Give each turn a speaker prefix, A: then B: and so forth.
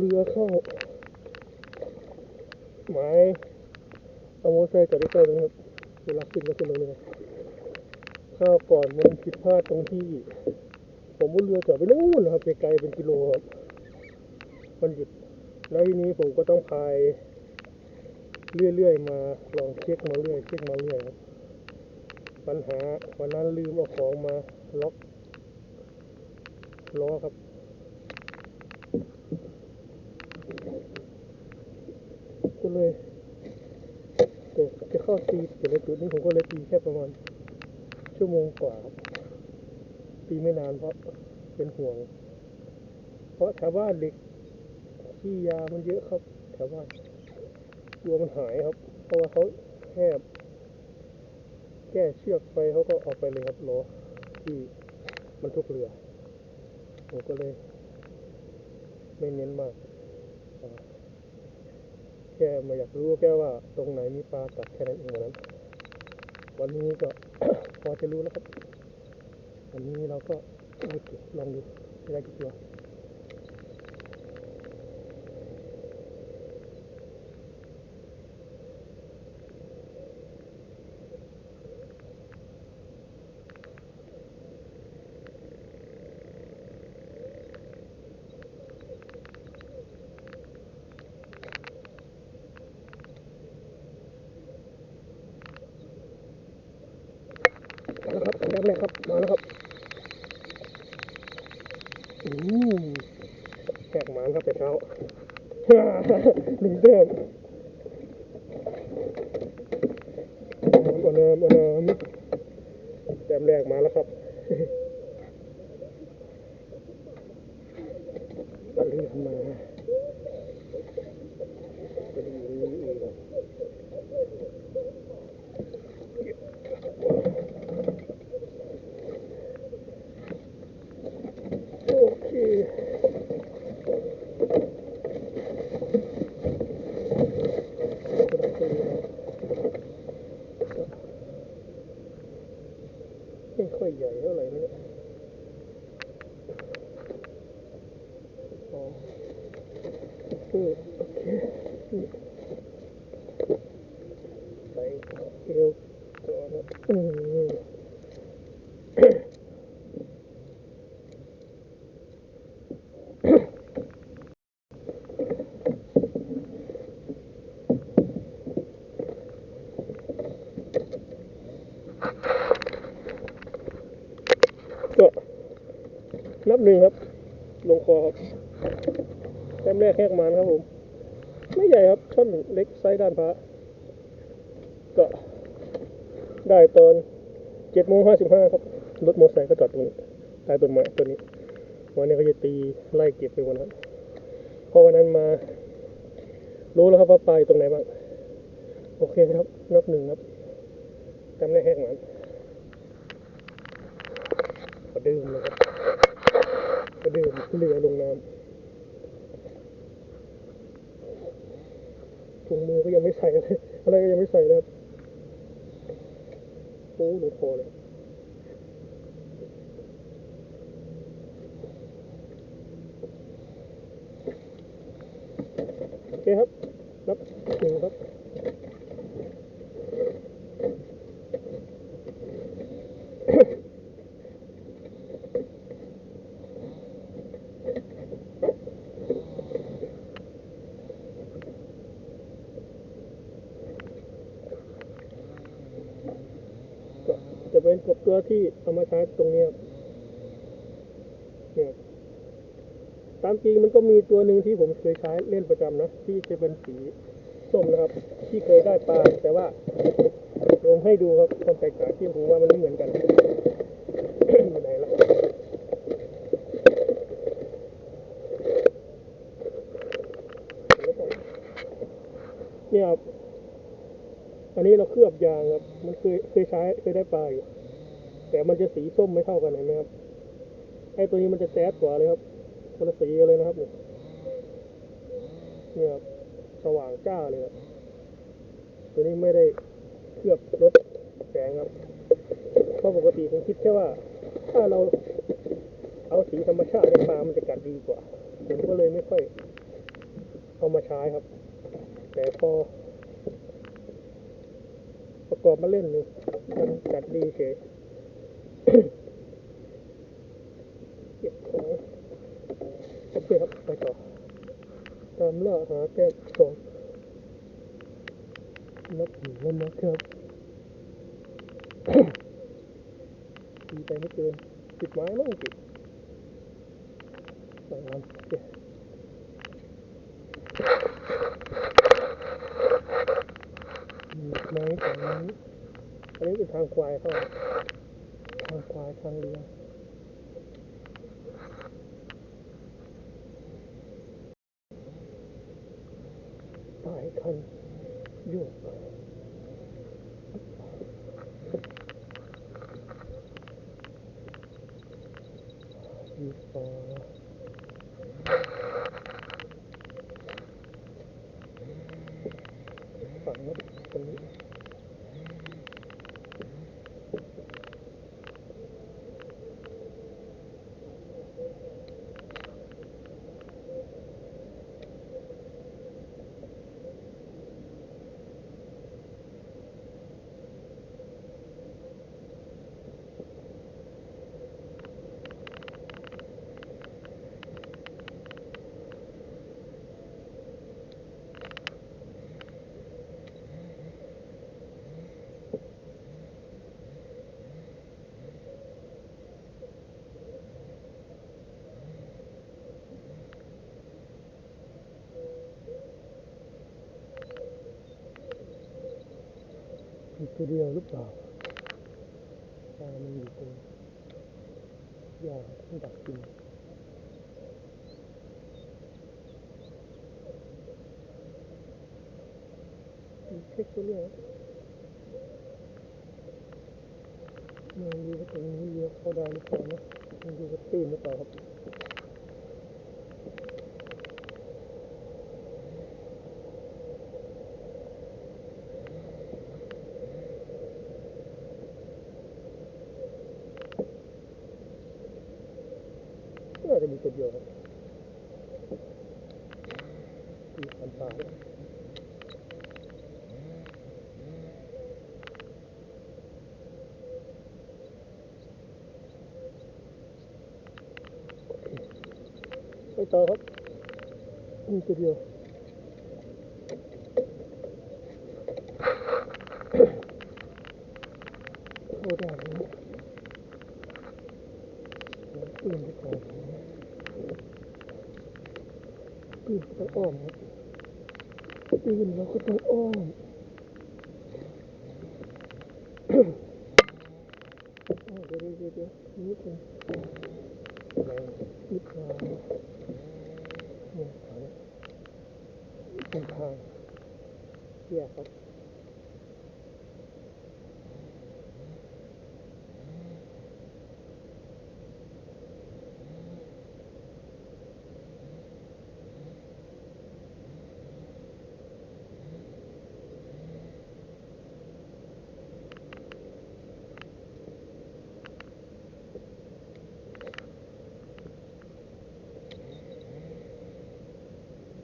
A: เรือเข้าหมายเอาโมเตอร์ไซค์จอดที่ใกล้ตรงนี้ครับเวลาขึ้นก็ขึ้นตรงนี้ครับข้าวก่อนมันผิดพลาดตรงที่ ผมเอาเรือจอดไปนู่นนะครับไกลๆเป็นกิโลครับมันหยุดแล้วทีนี้ผมก็ต้องพายเรื่อยๆมาลองเช็คมาเรื่อยเช็คมาเรื่อยครับปัญหาวันนั้นลืมเอาของมาล็อกล้อครับ ก็เลย จะจะเข้าตีแต่ในจุดนี้ผมก็เลยตีแค่ประมาณชั่วโมงกว่าครับตีไม่นานเพราะเป็นห่วง เพราะแถวบ้านเด็กขี้ยามันเยอะครับแถวบ้านกลัวมันหายครับ เพราะว่าเขาแค่แก้เชือกไปเขาก็ออกไปเลยครับล้อที่มันทุกเรือผมก็เลย ไม่เน้นมาก แค่มาอยากรู้แค่ว่าตรงไหนมีปลาตัดแค่นั้นเองวันนั้น วันนี้ก็พอจะรู้แล้วครับ วันนี้เราก็ลองดูได้กี่ตัว มา แล้วครับแรกครับ มาแล้วครับอืมแขกหมานครับแต่เช้าหนึ่งเดิมเอาน้ำเอาน้ำแต้มแรกมาแล้วครับก็เรียกมาก็ดีนี้เองโอเค ไม่ค่อยใหญ่เท่าไหร่นะเนี่ยอ๋อเออโอเคนี่ใส่เอวก่อนนะอืมก็ับหนึ่งครับ ลงคอครับแต้มแรกแหกมานครับผม ไม่ใหญ่ครับช่อนเล็กไซส์ด้านพระก็ได้ตอนเจ็ดโมงห้าสิบห้าครับ รถมอเตอร์ไซค์ก็จอดตรงนี้ใต้ต้นไม้ต้นนี้ วันนี้ก็จะตีไล่เก็บไปวันนั้นเพราะวันนั้นมา รู้แล้วครับว่าปลายตรงไหนบ้าง โอเคครับ นับหนึ่งครับแต้มแรกแหกหมันกระดื่มนะครับ ระดื่มเรือลงน้ำถุงมือก็ยังไม่ใส่เลยอะไรก็ยังไม่ใส่เลยครับโอ้หนูพอเลยโอเคครับ นับหนึ่งครับ ก็ จะเกบตัวที่เอามาใช้ตรงเนี้ยเนี่ยตามจริงมันก็มีตัวหนึ่งที่ผมเคยใช้เล่นประจำนะที่จะเป็นสีส้มนะครับ ที่เคยได้ปลาแต่ว่าผมให้ดูครับความแตกต่างที่ผมว่ามันไม่เหมือนกันอยู่ไหนล่ะเนี่ยครับอันนี้เราเคลือบยางครับ มันเคยเคยใช้เคยได้ปลาอยู่ แต่มันจะสีส้มไม่เท่ากันเห็นไหมครับ ไอ้ตัวนี้มันจะแจ๊ดกว่าเลยครับคนละสีกันเลยนะครับเนี่ยเนี่ยครับสว่างจ้าเลยครับตัวนี้ไม่ได้เคลือบลดแสงครับ เพราะปกติผมคิดแค่ว่า ถ้าเราเอาสีธรรมชาติในปลามันจะกัดดีกว่า ผมก็เลยไม่ค่อยเอามาใช้ครับ แต่พอ ประกอบมาเล่นนี่มันจัดดีเฉย เก็บของโอเคครับไปต่อตามล่าหาแก้มสองนับถือแล้วนะครับตีไปไม่เกินสิบไม้มั้งจิสองอันโอเคมีไม้สองไม้อันนี้เป็นทางควายเข้า ทางควายทางเรือ ปลายคันโยกมีปลาฝั่งนี้ตรงนี้ มีกตัวเดียวหรือเปล่าปลามันอยู่ตรงหญ้าที่ดักกินเช็คตัวเรื่องมองดูว่าตรงนี้เลี้ยวเข้าได้หรือเปล่านะมองดูว่าตื้นหรือเปล่าครับ น่าจะมีตัวเดียวครับมีคันปลาด้วยไปต่อครับ มีตัวเดียว เข้าได้ไหม เดี๋ยวตื่นไปก่อนปีนต้องอ้อมครับปีนเราก็ต้องอ้